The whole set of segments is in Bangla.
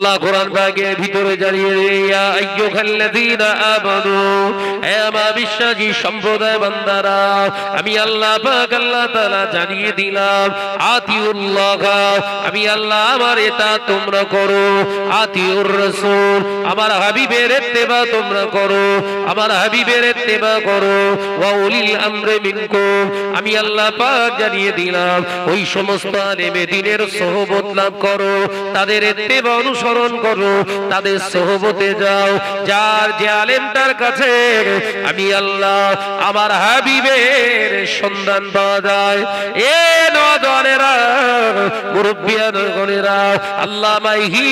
আল্লাহ কোরআন ভিতরে জানিয়ে ইয়া আইয়ুহাল্লাযীনা আমানু, হে আমার বিশ্বাসী সম্প্রদায় বান্দারা, আমি আল্লাহ পাক আল্লাহ তাআলা জানিয়ে দিলাম, আতিউল্লাহ, আমি আল্লাহ আমার এটা তোমরা করো আতিউর রাসূল আমার হাবিবের ইত্তেবা তোমরা করো, আমার হাবিবের ইত্তেবা করো, ওয়া উলিল আমি আল্লাহ পাক জানিয়ে দিলাম, ওই সমস্ত আলেমে দিনের সহবত লাভ করো, তাদের ইত্তেবা অনুসরণ করো, তাদের সহবতে যাও। যার যে আলেমটার কাছে, আমি আল্লাহ, আমার হাবিবের সন্ধান পাওয়া যায়। এ নজনেরা, মুরব্বিয়ান গণেরা আল্লাহ মাইহি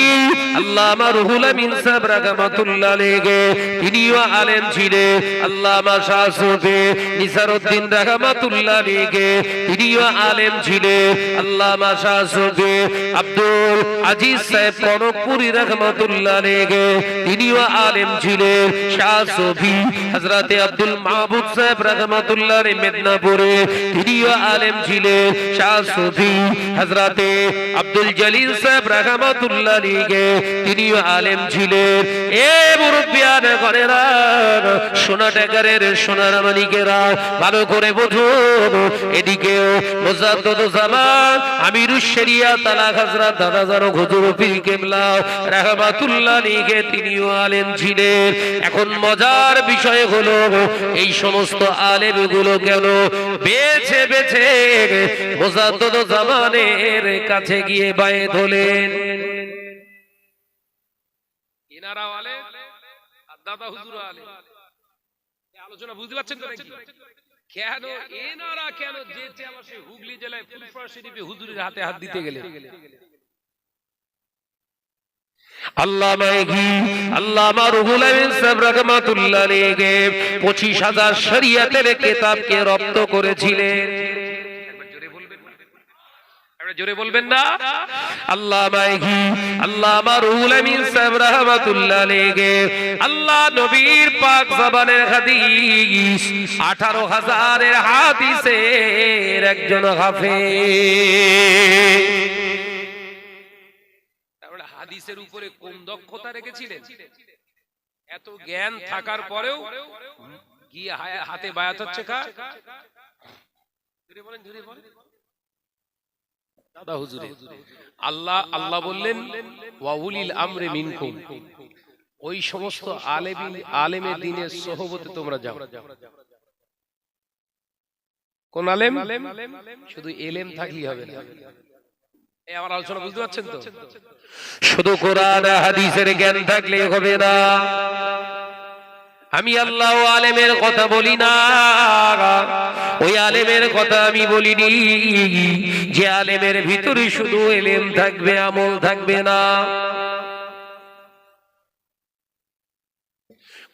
আল্লাহ আমার রুহুল আমিন সাহেব রাহমাতুল্লাহ আলাইহি, তিনিও আলেম ছিলেন আল্লাহ আমার শাসকে নিসারউদ্দিন রাহমাতুল্লাহ আলাইহি, তিনিও আলেম ছিলেন আল্লাহ আমার শাসকে আব্দুল আজিজ সাহেব কনকপুরি রহমতুল্লাহ তিনিও আলেম ছিলেন। শাহ হযরতে আব্দুল মাহবুব সাহেব রহমতুল্লাহ মেদিনীপুরে। তিনিও আলেম ছিলেন। শাহ হযরতে আব্দুল জলিল সাহেব রহমতুল্লাহ তিনিও আলেম ছিলেন। এ মুরব্বিয়ান ঘরেরা সোনা টাকারের সোনার মানিকেরা ভালো করে বুঝুন এদিকেও মুজাদ্দদ জামান আমিরুশ শরিয়া তালা হযরত দাদাজারো হুজুর পীর কেবলা। রাহমাতুল্লাহ তিনিও আলেম ছিলেন। এখন মজার বিষয় হলো, এই সমস্ত আলেমগুলো কেন বেছে বেছে মুজাদ্দদ জামানের কাছে গিয়ে বায়ে ধরলেন? এনারাও আলে আর দাদা হুজুর আলে আলোচনা বুঝতে পারছেন তো নাকি? কেন এনারা কেন যেতে আমার সেই হুগলি জেলায় হুজুরের হাতে হাত দিতে গেলে আল্লাহ মাইঘি আল্লাহ আমার রুহুল আমিন সাহেব রাহমাতুল্লাহ আলাইহি 25000 শরিয়াতের কিতাবকে রপ্ত করেছিলেন। আল্লাহ আল্লাহ আল্লাহ নবীর পাক জবানের হাদিস 18000 এর হাদিসের একজন তারপরে হাদিসের উপরে কম দক্ষতা রেখেছিলেন। এত জ্ঞান থাকার পরেও গিয়ে হাতে বায়াত হচ্ছে বলেন দাদা হুজুরে আল্লাহ আল্লাহ বললেন ওয়াউলিল আমরে মিনকুম। ওই সমস্ত আলেমে দিনের সহবতে তোমরা যাও। কোন আলেম? শুধু এলেম থাকলেই হবে না। আমার আলোচনা বুঝতে পারছেন তো? শুধু কোরআন হাদিসের জ্ঞান থাকলে হবে না। আমি আল্লাহ আলেমের কথা বলি না। ওই আলেমের কথা আমি বলিনি। যে আলেমের ভিতরে শুধু এলেম থাকবে, আমল থাকবে না।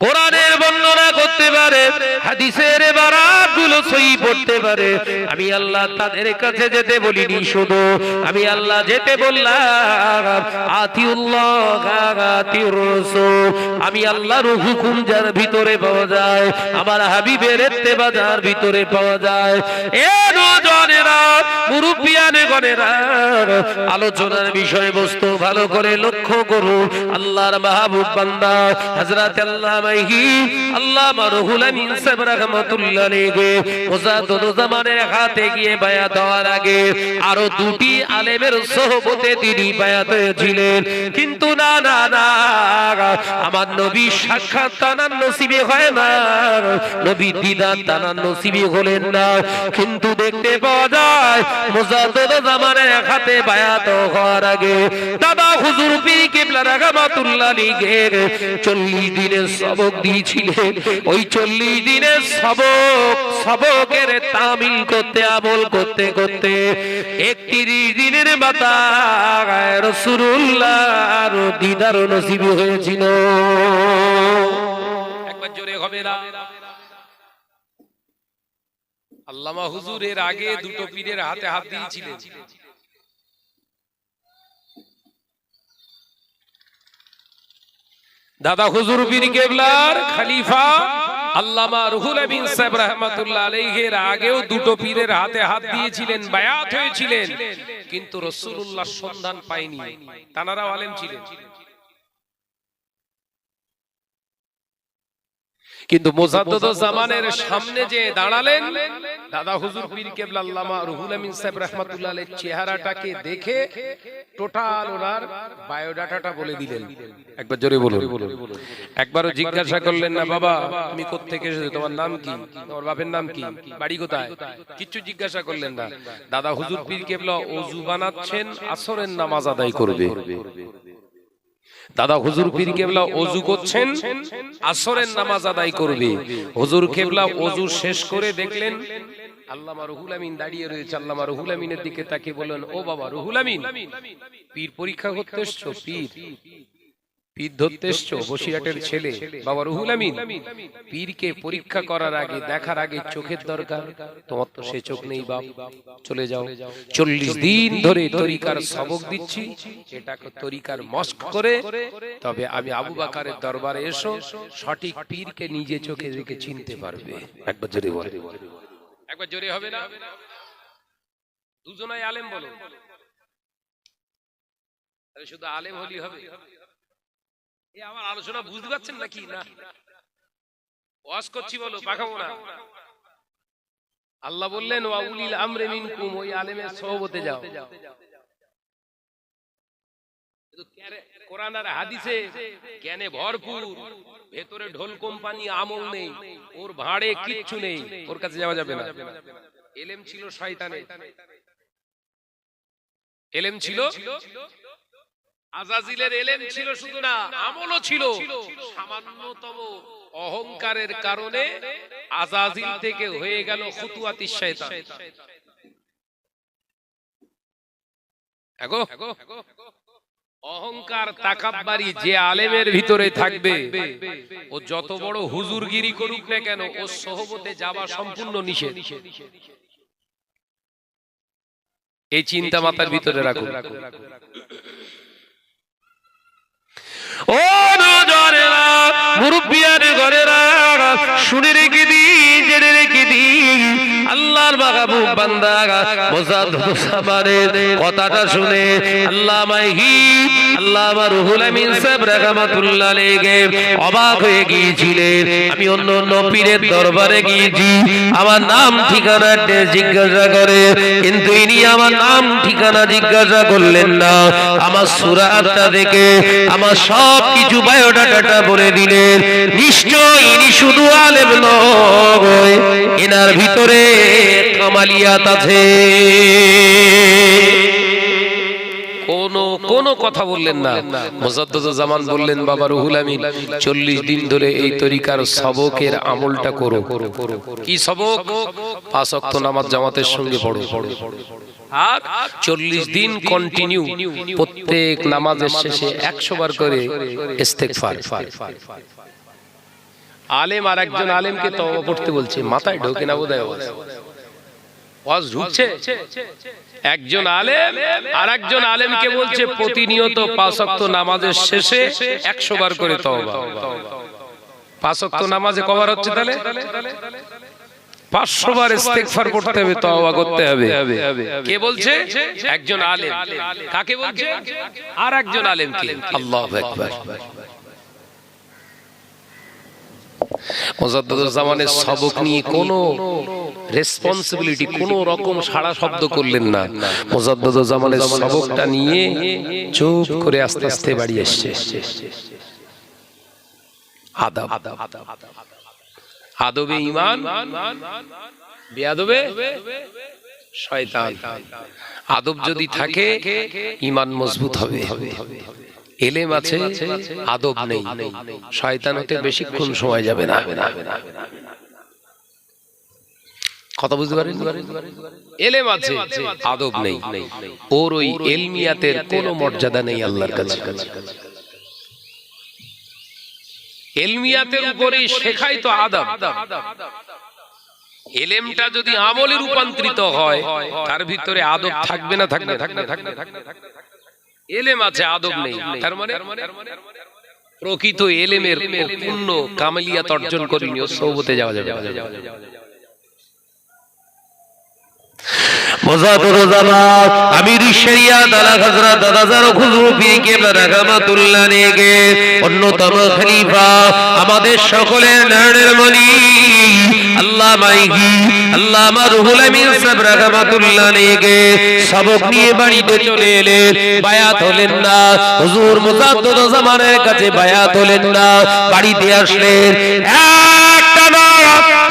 কোরআনের বর্ণনা করতে পারে, হাদিসের বারাতগুলো সই পড়তে পারে। আমি আল্লাহ তাদের কাছে যেতে বলিনি শুধু, আমি আল্লাহ যেতে বললাম। আমি আল্লাহর হুকুম যার ভিতরে পাওয়া যায়, আমার হাবিবের ইত্তেবা যার ভিতরে পাওয়া যায়। আলোচনার বিষয়বস্তু ভালো করে লক্ষ্য করুন। আল্লাহর মাহবুব বান্দা, হযরত আল্লাহ মাইহি আল্লাহ মারহুল আমিন সাহেব রাহমাতুল্লাহ আলাইহি মুজাদ্দুদ জামানের হাতে গিয়ে বায়াত দেওয়ার আগে আরও দুটি আলেমের সোহবতে তিনি বায়াত হয়েছিলেন। কিন্তু না না না, আমার নবী সাক্ষাৎ তানার নসিবে হয় না। নবী দিদার তানার নসিবে হলেন না। কিন্তু দেখতে পাওয়া যায়, মুজাদ্দুদ জামানের হাতে বায়াত হওয়ার আগে দাদা হুজুর পীর কিবলা আলাইহি 40 দিনের সবক দিয়েছিলেন। ওই 40 দিনের সবক, সবকের তামিল করতে, আমল করতে করতে 31 দিনের মাথায় রাসূলুল্লাহর দিদার নসিব হয়েছিল। একবার জোরে হবে না। আল্লামা হুজুরের আগে দুটো পীরের হাতে হাত দিয়েছিলেন। দাদা হুজুর বীর কেবলার খালিফা আল্লামা রুহুল আমিন সাহেব রহমাতুল্লাহ আলাইহির আগেও দুটো পীরের হাতে হাত দিয়েছিলেন, বায়াত হয়েছিলেন। কিন্তু রাসূলুল্লাহ সন্ধান পায়নি। তানারা আলেম ছিলেন। কিন্তু মোজাদ্দদ জামানের সামনে যে দাঁড়ালেন দাদা হুজুর পীর কেবলা আল্লামা রুহুল আমিন সাহেব রাহমাতুল্লাহ আলাইহির চেহারাটাকে দেখে টোটাল ওনার বায়োডাটাটা বলে দিলেন। একবার জোরে বলুন। একবারও জিজ্ঞাসা করলেন না বাবা তুমি কোত্থেকে এসেছ? তোমার নাম কি? তোমার বাপের নাম কি? বাড়ি কোথায়? কিচ্ছু জিজ্ঞাসা করলেন না। দাদা হুজুর পীর কেবলা অজু বানাচ্ছেন আসরের নামাজ আদায় করবে। দাদা হুজুর পীর কেবলা অজু করছেন আসরের নামাজ আদায় করবে। হুজুর কেবলা অজু শেষ করে দেখলেন। আল্লামা রুহুল আমিন দাঁড়িয়ে রয়েছে। আল্লামা রুহুল আমিনের দিকে তাকে বলেন ও বাবা রুহুল আমিন। পীর পরীক্ষা করতে এসছো? পীর। পীর ধরতে বসিরাটের ছেলে বাবা রুহুল আমিন। পীরকে পরীক্ষা করার আগে দেখার আগে চোখের দরকার। তোমার তো সে চোখ নেই বাপ। চলে যাও। চল্লিশ দিন ধরে তরিকার সবক দিচ্ছি। এটাকে তরিকার মস্ক করে। তবে আমি আবু বাকারের দরবারে এসো। সঠিক পীরকে নিজে চোখে দেখে চিনতে পারবে। একবার জোরে বলে। একবার জোরে হবে না? দুজনাই আলেম বলো। শুধু আলেম হলি হবে। এ আমার আলোচনা বুঝতে পারছেন নাকি? না। ওয়াজ করছি বলো পাখাবো না। আল্লাহ বললেন ওয়াউলিল আমরে মিনকুম ওই আলেমের সহবতে যাও। কোরআন আর হাদিসে জ্ঞানে ভরপুর। ভেতরে ঢোল কোম্পানি আমল নেই। ওর ভাড়ে কিচ্ছু নেই। ওর কাছে যাওয়া যাবে না। এলেম ছিল শয়তানে এলেম ছিল? আজাজিলের এলেম ছিল শুধু না আমলও ছিল। সামান্যতম অহংকারের কারণে আজাজিল থেকে হয়ে গেল খুতুয়াতি শয়তান। এগো। অহংকার তাকাব্বারি যে আলেমের ভিতরে থাকবে ও যত বড় হুজুরগিরি করুক না কেন ও সহবতে যাওয়া সম্পূর্ণ নিষেধ। এই চিন্তা মাথার ভিতরে রাখুন। ও নজরেরা মুরব্বিয়ার ঘরেরা শুনে রেখে দি জেনে রেখে দি আল্লাহর মাহবুব বান্দা, মোজাদ্দুদ সামানের কথাটা শুনে আল্লাহ মাহি আল্লাহ আমার রুহুল আমিন সাহেব রাহমাতুল্লাহ আলাইহি অবাক হয়ে গিয়েছিলেন। আমি অন্য অন্য পীরের দরবারে গিয়েছি, আমার নাম ঠিকানা জিজ্ঞাসা করে, কিন্তু ইনি আমার নাম ঠিকানা জিজ্ঞাসা করলেন না। আমার সুরাতটা দেখে আমার সব কিছু বায়োডাটাটা বলে দিলেন নিশ্চয় ইনি শুধু আলেম নয় কথা বললেন না। জামান বললেন, বাবা রুহুল আমিন, চল্লিশ দিন ধরে এই তরিকার সবকের আমলটা করো। কি সবক? পাঁচ নামাজ জামাতের সঙ্গে পড়ো। আর চল্লিশ দিন কন্টিনিউ প্রত্যেক নামাজের শেষে একশো বার করে আলেম আর একজন আলেমকে তওবা পড়তে বলছে, মাথায় ঢোকে না বোধহয় আওয়াজ। ওয়াজ একজন আলেম আর একজন আলেমকে বলছে, প্রতিনিয়ত পাঁচ নামাজের শেষে একশো বার করে তওবা। পাঁচ ওয়াক্ত নামাজে কবার হচ্ছে তাহলে? পাঁচশো বার হবে, তওবা করতে হবে। একজন আলেম। কাকে বলছে? আর একজন আলেমকে। আল্লাহু আকবার। জামানের সবক নিয়ে কোনো রেসপন্সিবিলিটি কোন রকম সাড়া শব্দ করলেন না। সবকটা নিয়ে চুপ করে আস্তে আস্তে বাড়ি এসছে আদাব। আদবে। ইমান বেয়াদবে শয়তান। আদব যদি থাকে ইমান মজবুত হবে। এলেম আছে, আদব নেই। শয়তান হতে বেশিক্ষণ সময় যাবে না। কথা বুঝতে পারেন? এলেম আছে, আদব নেই। ওর ওই এলমিয়াতের কোনো মর্যাদা নেই আল্লাহর কাছে। এলমিয়াতের উপরে শেখাই তো আদব। এলেমটা যদি আমলে রূপান্তরিত হয়, তার ভিতরে আদব থাকবে না, থাকবে থাকবে থাকবে এলেম আছে আদব নেই। তার মানে প্রকৃত এলেমের পূর্ণ কামালিয়াত অর্জন করে নিও সৌবতে যাওয়া যাবে। আমাদের সকলের নয়নের মনি আল্লাহ মাইহি আল্লাহ রুহুল আমিন সাহেব রাহমাতুল্লাহ নেগে সবক নিয়ে বাড়িতে চলে এলেন বায়াত হলেন না। হুজুর মুজাদ্দুদ জামানের কাছে বায়াত হলেন না। বাড়িতে আসলেন। একটা না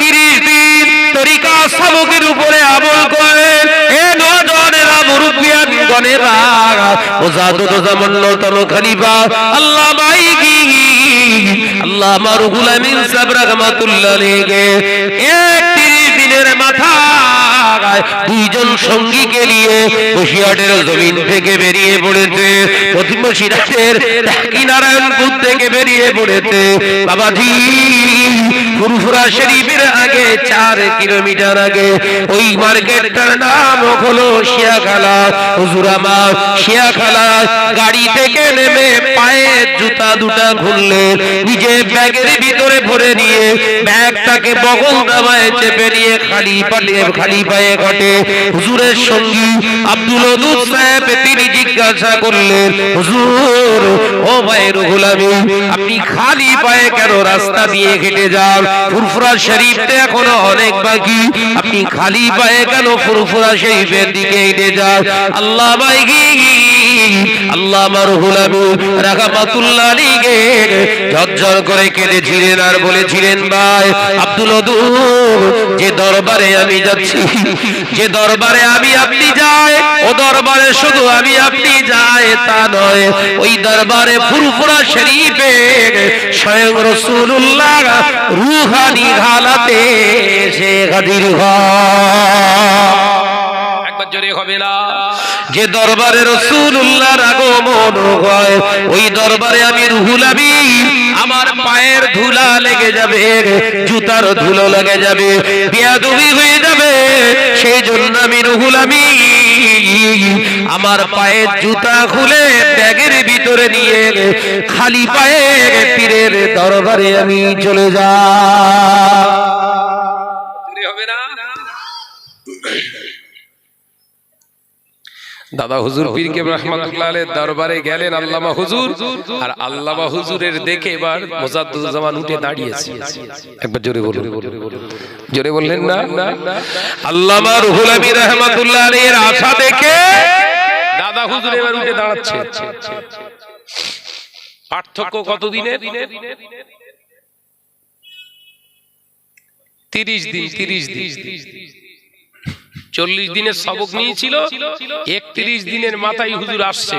30 দিন তরিকা সাবকের উপরে আমল করেন। এ নজনেরা মুরব্বিয়ান গনেরা ওজাদুদ জামান নতন খলিফা, আল্লাহ মাইকি আল্লাহ আমার গুলামিন সাহেব রহমাতুল্লাহ একটি দিনের মাথা দুইজন সঙ্গীকে নিয়ে বসিয়াটের জমিন থেকে বেরিয়ে পড়েছে। প্রতিম সিরাজের নারায়ণপুর থেকে বেরিয়ে পড়েছে। বাবাজি ফুরফুরা শরীফের আগে, চার কিলোমিটার আগে। ওই মার্কেটটার নাম হলো শিয়াখালা। হুজুর আমার, শিয়াখালা গাড়ি থেকে নেমে পায়ে জুতা দুটা খুললে, নিজে ব্যাগের ভিতরে ভরে নিয়ে ব্যাগটাকে বগল দাবায় চেপে নিয়ে খালি পালিয়ে খালি পায়ে ঘটে হুজুরের সঙ্গী আব্দুল ওদুদ তিনি জিজ্ঞাসা করলেন, হুজুর, ও ভাই রুহুল আপনি খালি পায়ে কেন রাস্তা দিয়ে হেঁটে যান? ফুরফুরা শরীফতে এখনও অনেক বাকি। আপনি খালি পায়ে কেন ফুরফুরা শরীফের দিকে হেঁটে যান? আল্লাহ বাইগি আল্লাহ আমার হুলামু রাহমাতুল্লাহ আলাইহি ঝরঝর করে কেঁদেছিলেন আর বলেছিলেন ভাই, আব্দুল যে দরবারে আমি যাচ্ছি, যে দরবারে আমি আপনি যাই, ও দরবারে শুধু আমি আপনি যাই, তা নয়, ওই দরবারে ফুরফুরা শরীফে স্বয়ং রাসূলুল্লাহ রুহানি হালাতে সে হাজির হয়। একবার জোরে হবে না। যে দরবারে রসুল্লাহর আগমন হয়, ওই দরবারে আমি রুহুল আমার পায়ের ধুলা লেগে যাবে, জুতার ধুলো লেগে যাবে, বিয়াদুবি হয়ে যাবে, সেই জন্য আমি রুহুল আমার পায়ের জুতা খুলে ব্যাগের ভিতরে নিয়ে খালি পায়ে পীরের দরবারে আমি চলে যা হবে না। দাদা হুজুর পীর কে রহমাতুল্লাহ আলাইহির দরবারে গেলেন আল্লামা হুজুর। আর আল্লামা হুজুরের দেখে এবার মুজাদ্দুজ্জামান উঠে দাঁড়িয়েছে। একবার জোরে বলুন। জোরে বললেন না? আল্লামা রুহুল আমিন রহমাতুল্লাহ আলাইহির আশা দেখে দাদা হুজুর এবার উঠে দাঁড়াচ্ছে। পার্থক্য কত দিনের তিরিশ দিন তিরিশ দিন। চল্লিশ দিনের সবক নিয়েছিল একত্রিশ দিনের মাথায় হুজুর আসছে।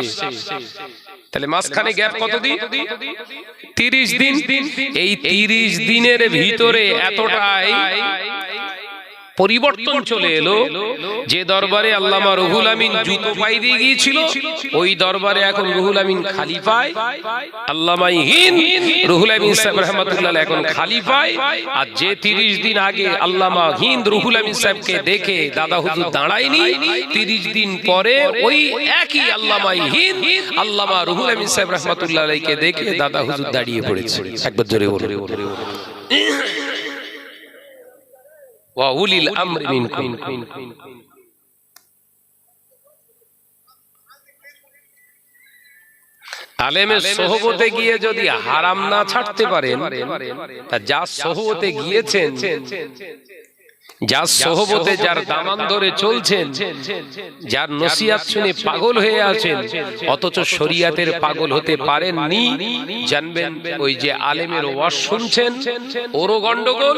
তাহলে মাঝখানে গ্যাপ কত দিন। তিরিশ দিন। এই তিরিশ দিনের ভিতরে এতটাই পরিবর্তন চলে এলো। যে দরবারে আল্লামা রুহুল আমিন জুতো পাই দিয়ে গিয়েছিল ওই দরবারে এখন রুহুল আমিন খালি পায়। আল্লামা হিন রুহুল আমিন সাহেব রহমাতুল্লাহ এখন খালি পায়। আর যে তিরিশ দিন আগে আল্লামা হিন্দ রুহুল আমিন সাহেবকে দেখে দাদা হুজুর দাঁড়ায়নি তিরিশ দিন পরে ওই একই আল্লামা হিন্দ আল্লামা রুহুল আমিন সাহেব রহমাতুল্লাহ দেখে দাদা হুজুর দাঁড়িয়ে পড়েছে। একবার জোরে বলে ওয়াউলিল الأمر منكم. আলেমের সহবতে গিয়ে যদি হারাম না ছাড়তে পারেন তা যা সহবতে গিয়েছেন যা সোহবতে যার দামান ধরে চলছেন যার নসিহাত শুনে পাগল হয়ে আছেন অথচ শরিয়াতের পাগল হতে পারেননি। জানবেন ওই যে আলেমের ওয়াজ শুনছেন ওরও গন্ডগোল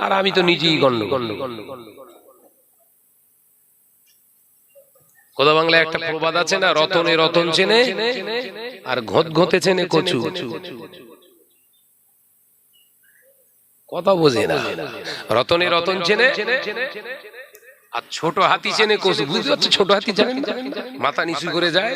আর আমি তো নিজেই গন্ডগোল কোথা বাংলায় একটা প্রবাদ আছে না রতনে রতন চেনে আর ঘত ঘতে চেনে কচু। কথা বোঝে না। রতনে রতন চেনে আর ছোট হাতি চেনে কচু বুঝতে পারছ? ছোট হাতি জানেন মাথা নিচু করে যায়।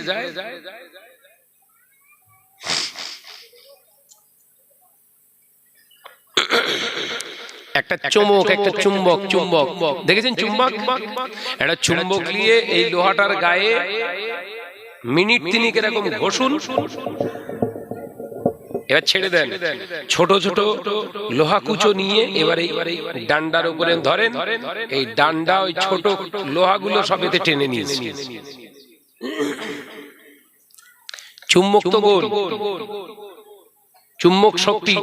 একটা চুম্বক একটা চুম্বক চুম্বক। দেখেছেন চুম্বক? একটা চুম্বক নিয়ে এই লোহাটার গায়ে মিনিট তিনিক এরকম ঘষুন। এবার ছেড়ে দেন। ছোট ছোট লোহা কুচো নিয়ে এবারে ডান্ডার উপরে ধরেন। এই ডান্ডা ওই ছোট লোহাগুলো সব এতে টেনে নিয়েছে। চুম্বক তো গোল। চুম্বক শক্তি।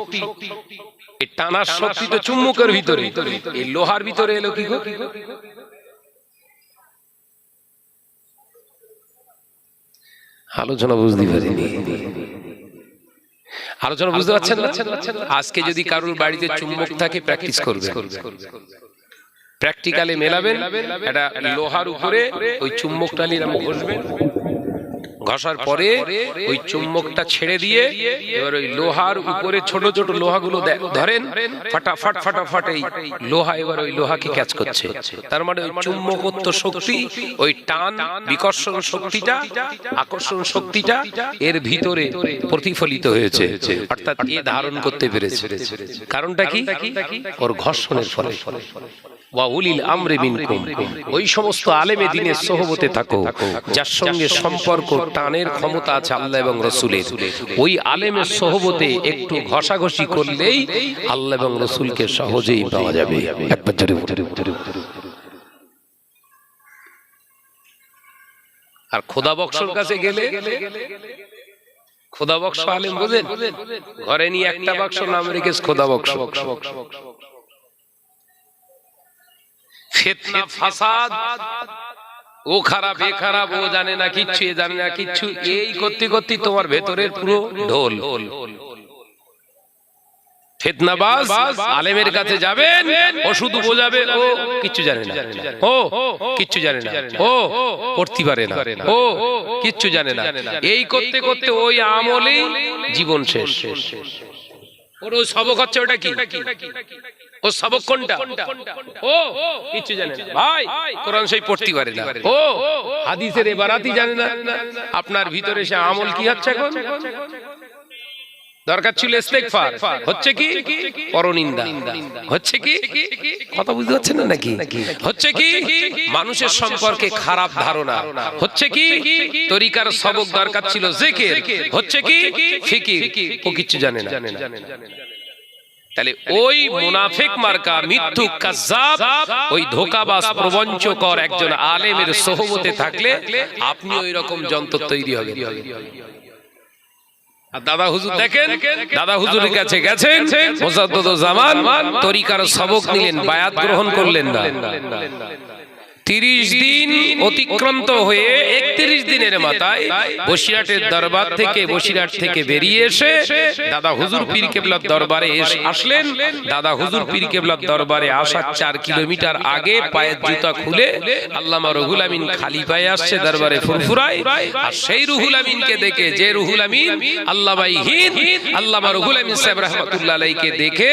টানার শক্তি তো চুম্বকের ভিতরে। এই লোহার ভিতরে এলো কি আলোচনা বুঝতে পারিনি। আলোচনা বুঝতে পারছেন আজকে যদি কারোর বাড়িতে চুম্বক থাকে প্র্যাকটিস করবে প্র্যাকটিক্যালে মেলাবেন একটা লোহার উপরে ওই চুম্বকটা নিয়ে ঘষবেন। ঘষার পরে ওই চুম্বকটা ছেড়ে দিয়ে এবার ওই লোহার উপরে ছোট ছোট লোহাগুলো ধরেন ফাটাফাট ফাটাফাট এই লোহা এবার ওই লোহাকে ক্যাচ করছে। তার মানে ওই চুম্বকত্ব শক্তি ওই টান বিকর্ষণ শক্তিটা আকর্ষণ শক্তিটা এর ভিতরে প্রতিফলিত হয়েছে। অর্থাৎ এ ধারণ করতে পেরেছে। কারণটা কি? ওর ঘর্ষণের ফলে। ওয়া উলিল আমরে মিনকুম। ওই সমস্ত আলেমে দিনের সোহবতে থাকো যার সঙ্গে সম্পর্ক টানের ক্ষমতা আছে আল্লাহ এবং রসুলের। ওই আলেমের সোহবতে একটু ঘষাঘষি করলেই আল্লাহ এবং রসুলকে সহজেই পাওয়া যাবে। একবার জোরে আর খোদা বক্সর কাছে গেলে খোদা বক্স আলেম বুঝেন? ঘরে নিয়ে একটা বাক্স নাম খোদা বক্স। ফেতনা, ফাসাদ। ও খারাপ, এ খারাপ, ও জানে না কিচ্ছু, এ জানে না কিচ্ছু, এই করতে করতে তোমার ভেতরের পুরো ঢোল। ফেতনাবাজ আলেমের কাছে যাবেন, ও শুধু বোঝাবে, ও কিচ্ছু জানে না। ও কিচ্ছু জানে না। ও পড়তে পারে না। ও কিচ্ছু জানে না। এই করতে করতে ওই আমলেই জীবন শেষ। ওর ওই সবক হচ্ছে ওটা কি? ও সবক কোনটা? ও কিচ্ছু জানে না। ভাই কোরআন সেই পড়তে পারে না। ও হাদিসের এবারাতি জানে না। আপনার ভিতরে সে আমল কি হচ্ছে এখন? দরকার ছিল ইস্তেগফার হচ্ছে কি পরনিন্দা হচ্ছে কি কথা বুঝতে পারছেন না নাকি হচ্ছে কি মানুষের সম্পর্কে খারাপ ধারণা হচ্ছে কি তরিকার সবক দরকার ছিল জিকির হচ্ছে কি ফিকির ও কিচ্ছু জানে না তাহলে ওই মুনাফিক মার্কা মিথ্যুক কাজ্জাব ওই ধোকাবাজ প্রবঞ্চকর একজন আলেমের সোহবতে থাকলে আপনি ওই রকম যন্ত্র তৈরি হবে দাদা হুজুর দেখেন? দাদা হুজুরের কাছে গেছেন? জামান তরিকার সবক নিলেন বায়াত গ্রহণ করলেন না। তিরিশ দিন অতিক্রান্ত হয়ে একত্রিশ দিনের মাথায় বসিরহাটের দরবার থেকে বসিরহাট থেকে বেরিয়ে এসে দাদা হুজুর পীর কেবলার দরবারে এসে আসলেন। দাদা হুজুর পীর কেবলার দরবারে আসার চার কিলোমিটার আগে পায়ের জুতা খুলে আল্লামা রহুল আমিন খালি পায়ে আসছে দরবারে ফুরফুরায়। আর সেই রুহুল আমিনকে দেখে যে রুহুল আমিন আল্লামাই হিন আল্লামা রহুল আমিন সাহেব রহমতুল্লাহ আলাইকে দেখে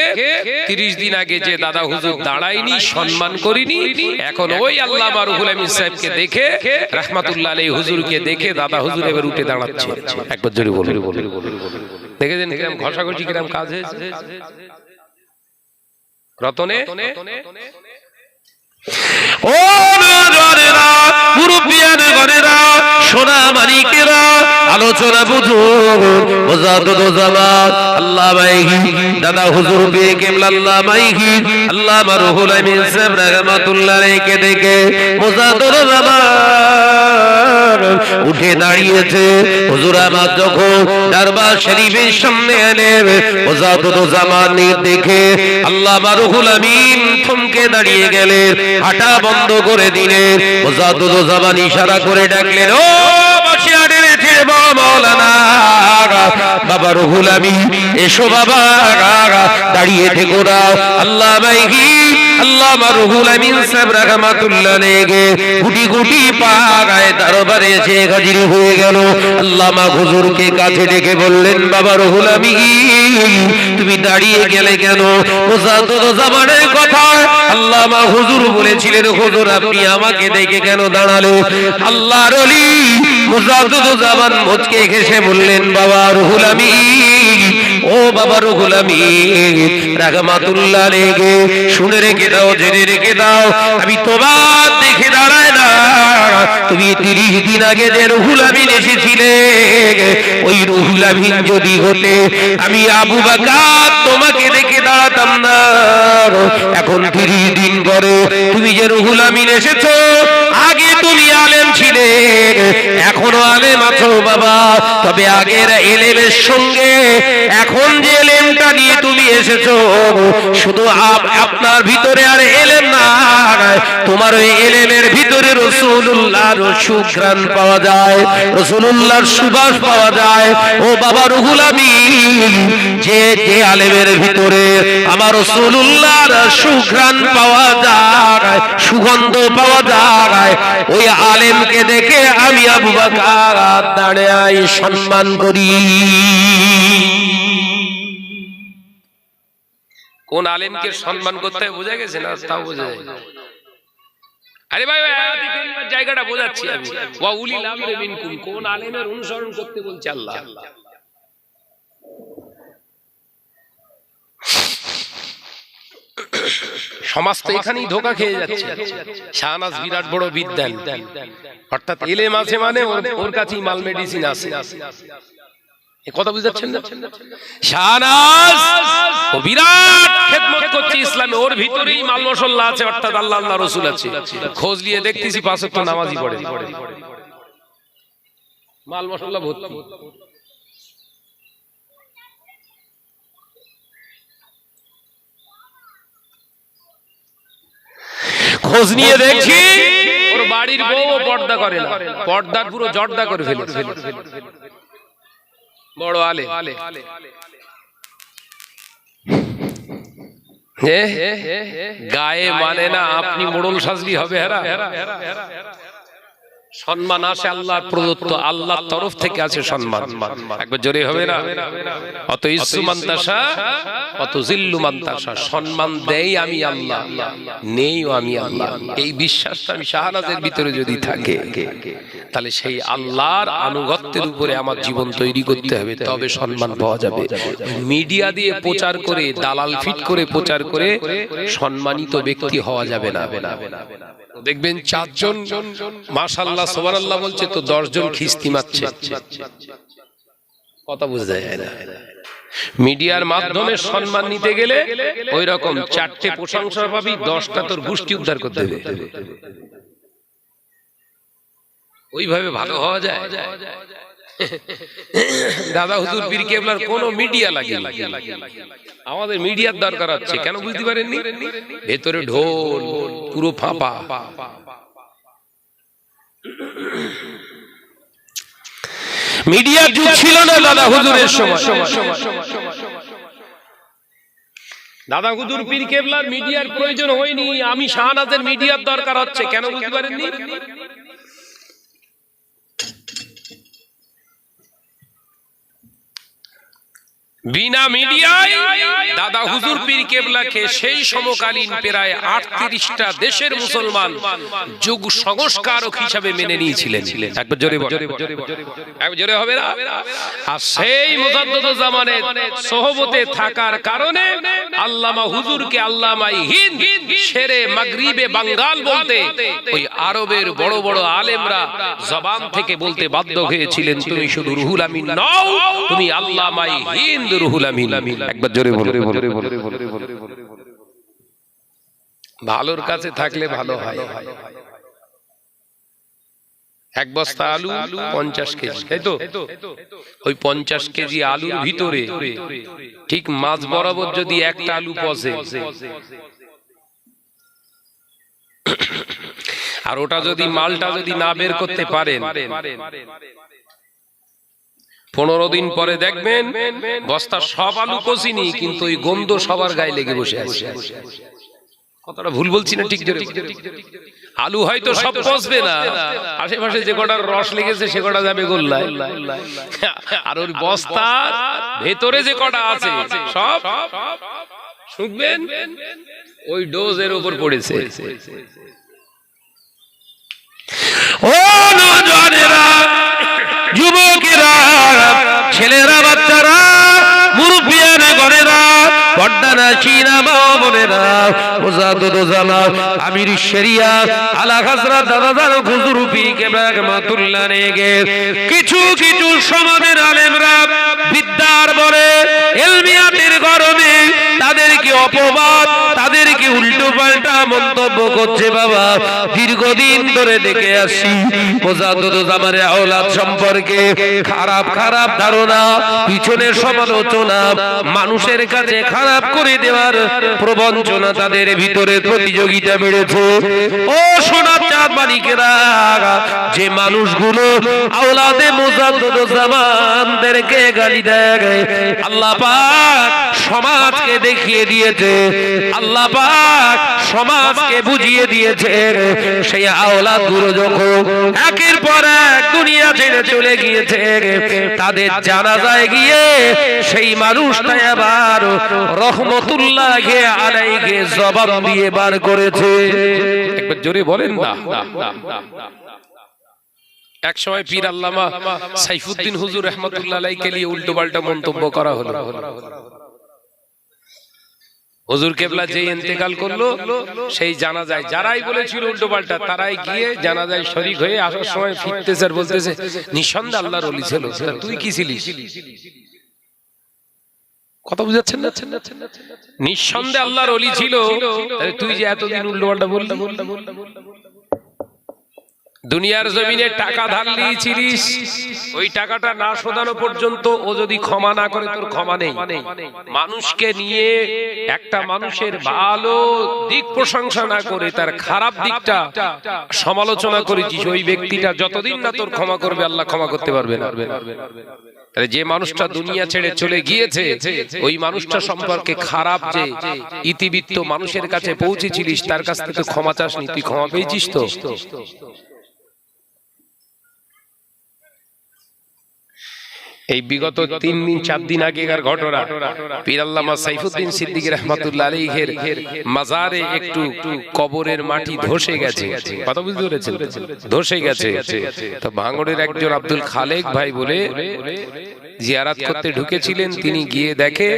তিরিশ দিন আগে যে দাদা হুজুর দাঁড়ায়নি সম্মান করিনি এখন ওই আল্লামা রুহুল আমিন সাহেবকে দেখে, রহমাতুল্লাহ আলী হুজুরকে দেখে দাদা হুজুর এবার উঠে দাঁড়াচ্ছে। একবার জোরে বলুন। দেখেছেন কিরম ঘষাঘষি, কিরম কাজ হয়েছে? রতনে? ও নজরেরা জামাত আল্লাহ জামাত উঠে দাঁড়িয়েছে। হুজুর আমার যখন দরবার শরীফের সামনে এলেন ওজাদুদ জামান দেখে আল্লাহ মারহুল আমিন থমকে দাঁড়িয়ে গেলেন, হাঁটা বন্ধ করে দিলেন। ওজাদুদ জামান ইশারা করে ডাকলেন ও বাবা রহুল আমি এসো বাবা দাঁড়িয়ে থেকো না আল্লাহ মাইহি আল্লাহ রহুল আমিন সাহেব রাহমাতুল্লাহ লেগে গুটি গুটি পা গায়ে দরবারে এসে হাজির হয়ে গেল। আল্লাহ মা হুজুরকে কাছে ডেকে বললেন, বাবা রহুল আমি তুমি দাঁড়িয়ে গেলে কেন? জামানের কথা। আল্লাহ মা হুজুর বলেছিলেন, হুজুর, আপনি আমাকে দেখে কেন দাঁড়াল? আল্লাহর ওলি মুজাদ্দদ জামান মুচকে হেসে বললেন, বাবা রহুল আমি ও বাবা রহুল আমি রেগে শুনে রেখে দাও, জেনে রেখে দাও, আমি তোমার দেখে দাঁড়ায় না। তুমি তিরিশ দিন আগে যে রুহুল আমিন এসেছিলে, ওই রুহুল আমিন যদি হতে, আমি আবু বাকা তোমাকে দেখে দাঁড়াতাম না। এখন তিরিশ দিন পরে তুমি যে রুহুল আমিন এসেছ, আগে তুমি আলেম ছিলে, এখনও আলেম আছো বাবা। তবে আগের এলেমের সঙ্গে এখন যে এলেমটা নিয়ে তুমি এসেছ, শুধু আপনার ভিতরে আর এলেম তোমার ওই এলেমের ভিতরে রসুল্লাহর সুঘ্রাণ পাওয়া যায় রসুল্লাহর সুবাস পাওয়া যায়। ও বাবা রুহুল আমি যে যে আলেমের ভিতরে আমার রসুল্লাহর সুঘ্রাণ পাওয়া যায়, সুগন্ধ পাওয়া যায়, ওই আলেমকে দেখে আমি আবু বাকার দাঁড়াই সম্মান করি। কোন আলেমকে সম্মান করতে হয় বোঝা গেছে না? তাও বোঝা যায়। আরে ভাই জায়গাটা বোঝাচ্ছি আমি। ওয়া মিনকুম, কোন আলেমের অনুসরণ করতে বলছে আল্লাহ। সমাজ তো এখানেই ধোকা খেয়ে যাচ্ছে। শাহনাজ বিরাট বড় বিদ্যান। অর্থাৎ এলেম আছে মানে ওর কাছেই মাল মেডিসিন আছে। কথা বুঝাচ্ছেন না? শাহনাজ ও বিরাট খেদমত করছে ইসলামে। ওর ভিতরেই মাল মশলা আছে অর্থাৎ আল্লাহ আল্লাহ রসুল আছে। খোঁজ নিয়ে দেখতেছি পাঁচ তো নামাজি পড়ে। মাল মশলা ভর্তি। খোঁজ নিয়ে দেখছি ওর বাড়ির বউ পর্দা করে না। পর্দার পুরো জর্দা করে ফেলে বড় আলে। গায়ে মানে না আপনি মোড়ল সাজলি হবে হেরা। সম্মান আসে আল্লাহর প্রদত্ত, আল্লাহর তরফ থেকে আছে সম্মান। একবার জোরে হবে না? অত ইসু মান্তাসা, অত জিল্লু মান্তাসা, সম্মান দেই আমি আল্লাহ, নেইও আমি আল্লাহ। এই বিশ্বাসটা আমি শাহনাজের ভিতরে যদি থাকে, তাহলে সেই আল্লাহর আনুগত্যের উপরে আমার জীবন তৈরি করতে হবে, তবে সম্মান পাওয়া যাবে। মিডিয়া দিয়ে প্রচার করে, দালাল ফিট করে প্রচার করে, সম্মানিত ব্যক্তি হওয়া যাবে না। দেখবেন চারজন মাশাল্লাহ সোবানাল্লাহ বলছে, তো দশজন খিস্তি মারছে। কথা বুঝতে যায় না। মিডিয়ার মাধ্যমে সম্মান নিতে গেলে ওই রকম চারটে প্রশংসা পাবি, দশটা তোর গোষ্ঠী উদ্ধার করতে হবে। ওইভাবে ভালো হওয়া যায়। দাদা হুজুর, পীর কেবলার কোন মিডিয়া লাগে আমাদের মিডিয়ার দরকার আছে, কেন বুঝতে পারেননি? ভেতরে ঢোল, পুরো ফাঁপা। মিডিয়ার যুগ ছিল না দাদা হুজুরের সময়। দাদা হুজুর পীর কেবলার মিডিয়ার প্রয়োজন হয়নি। আমি শাহনাজের মিডিয়ার দরকার হচ্ছে। কেন বুঝতে পারেননি? বিনা মিডিয়ায় দাদা হুজুর পীর কেবলাকে সেই সমকালীন প্রায় আটত্রিশটা দেশের মুসলমান যুগ সংস্কারক হিসাবে মেনে নিয়েছিলেন। একবার জোরে একবার জোরে হবে না? আর সেই মুজাদ্দদ জামানে সোহবতে থাকার কারণে আল্লামা হুজুরকে আল্লামা হিন্দ শেরে মাগরিবে বাঙ্গাল বলতে ওই আরবের বড় বড় আলেমরা জবান থেকে বলতে বাধ্য হয়েছিলেন তুমি শুধু রুহুল আমিন নও তুমি আল্লামাই হিন্দ রুহুল আমিন। একবার জোরে ভালোর কাছে থাকলে ভালো হয়। এক বস্তা আলু পঞ্চাশ কেজি তাই তো? ওই পঞ্চাশ কেজি আলুর ভিতরে ঠিক মাছ বরাবর যদি একটা আলু পচে। আর ওটা যদি মালটা যদি না বের করতে পারেন পনেরো দিন পরে দেখবেন বস্তা সব আলু পচিনি কিন্তু ওই গন্ধ সবার গায়ে লেগে বসে আছে। কতটা ভুল বলছি না, ঠিক আলু হয়তো সব পচবে না, আশেপাশে যে কটার রস লেগেছে সে কটা যাবে গোল্লায়। আর ওই বস্তা ভেতরে যে কটা আছে, সব শুকবেন, ওই ডোজের উপর পড়েছে ও নজনেরা যুবকেরা ছেলেরা বাচ্চারা মুরব্বিয়ানা ঘরেরা পর্দানা কিনা মা বোনেরা। ওজাদুদ জানা আমির আলা হুজুর রহমাতুল্লাহ নেগে কিছু কিছু সমাজের আলেমরা বিদ্যার বলে তাদেরকে অপবাদ, তাদেরকে উল্টো পাল্টা মন্তব্য করছে বাবা। দীর্ঘদিন ধরে দেখে আসি জামানের আওলাদ সম্পর্কে খারাপ খারাপ ধারণা, পিছনের সমালোচনা, মানুষের কাছে খারাপ করে দেওয়ার প্রবঞ্চনা তাদের ভিতরে প্রতিযোগিতা বেড়েছে। ও সোনার চাঁদ মালিকেরা, যে মানুষগুলো আওলাদে মুজাদ্দুদ জামানদেরকে গালি দেয়, আল্লাহ পাক সমাজকে দেখিয়ে দিয়েছে, আল্লাহ পাক সমাজকে বুঝিয়ে দিয়েছে। সেই আওলাদগুলো যখন একের পর দুনিয়া ছেড়ে চলে গিয়েছে, তাদের জানাজায় গিয়ে সেই মানুষটা আবার রহমতুল্লাহ আলাইকে জবাব দিয়ে বার করেছে। জোরে বলেন না। এক সময় পীর আল্লামা সাইফুদ্দিন হুজুর রহমতুল্লাহ আলাইকে নিয়ে উল্টো পাল্টা মন্তব্য করা হলো। হুজুর কেবলা যে ইন্তেকাল করল সেই জানা যায় যারাই বলেছিল উল্টো পাল্টা তারাই গিয়ে জানা যায় শরিক হয়ে আসার সময় ফিরতেছে আর বলতেছে নিঃসন্দে আল্লাহর অলি ছিল। তুই কি ছিলিস? কথা বুঝাচ্ছেন না? নিঃসন্দেহ আল্লাহর অলি ছিল। তুই যে এতদিন উল্টো পাল্টা বললি। দুনিয়ার জমিনে টাকা ধার নিয়েছিলিস ওই টাকাটা না শোধানো পর্যন্ত ও যদি ক্ষমা না করে তোর ক্ষমা নেই। মানুষকে নিয়ে একটা মানুষের ভালো দিক প্রশংসা না করে তার খারাপ দিকটা সমালোচনা করেছিস ওই ব্যক্তিটা যতদিন না তোর ক্ষমা করবে আল্লাহ ক্ষমা করতে পারবে না। তাহলে যে মানুষটা দুনিয়া ছেড়ে চলে গিয়েছে ওই মানুষটা সম্পর্কে খারাপ যে ইতিবৃত্ত মানুষের কাছে পৌঁছেছিলিস তার কাছ থেকে ক্ষমা চাসনি তুই ক্ষমা পেয়েছিস তো? এই বিগত তিন দিন, চার দিন আগেকার ঘটনা। পীরাল্লামা সাইফুদ্দিন সিদ্দিক রহমাতুল্লাহ আলাইহের মাজারে একটু কবরের মাটি ধসে গেছে। কথা বুঝতে পেরেছেন? ধসে গেছে। তো ভাঙড়ের একজন আব্দুল খালেক ভাই বলে, জিয়ারাত করতে ঢুকেছিলেন, তিনি গিয়ে দেখে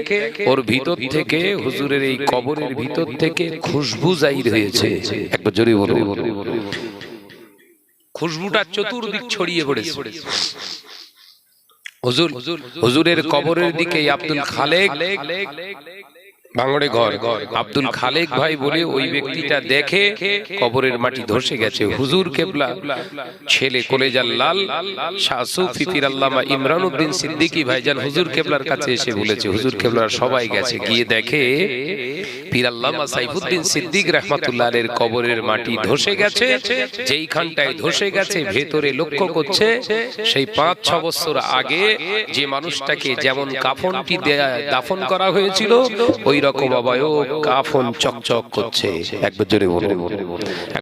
ওর ভিতর থেকে, হুজুরের এই কবরের ভিতর থেকে খুশবু জাহির হয়েছে। একবার জোরে বলো খুশবুটা চতুর্দিক ছড়িয়ে পড়েছে। হুজুর হুজুরের কবরের দিকে আব্দুল খালেক। ভাঙড়ে ঘর। আব্দুল খালেক ভাই বলে ওই ব্যক্তিটা দেখে কবরের মাটি ধসে গেছে। হুজুর কেবলা ছেলে কলেজার লাল শাসু ফিফির আল্লামা ইমরান উদ্দিন সিদ্দিকী ভাইজান হুজুর কেবলার কাছে এসে বলেছে। হুজুর কেবলার সবাই গেছে। গিয়ে দেখে পীর আল্লামা সাইফুদ্দিন সিদ্দিক রহমাতুল্লাহ এর কবরের মাটি ধসে গেছে। যেইখানটায় ধসে গেছে ভেতরে লক্ষ্য করছে সেই পাঁচ ছ বছর আগে যে মানুষটাকে যেমন কাফনটি দেয়া- দাফন করা হয়েছিল ওই রকম অবয়ব কাফন চকচক করছে। একবার জোরে বলুন।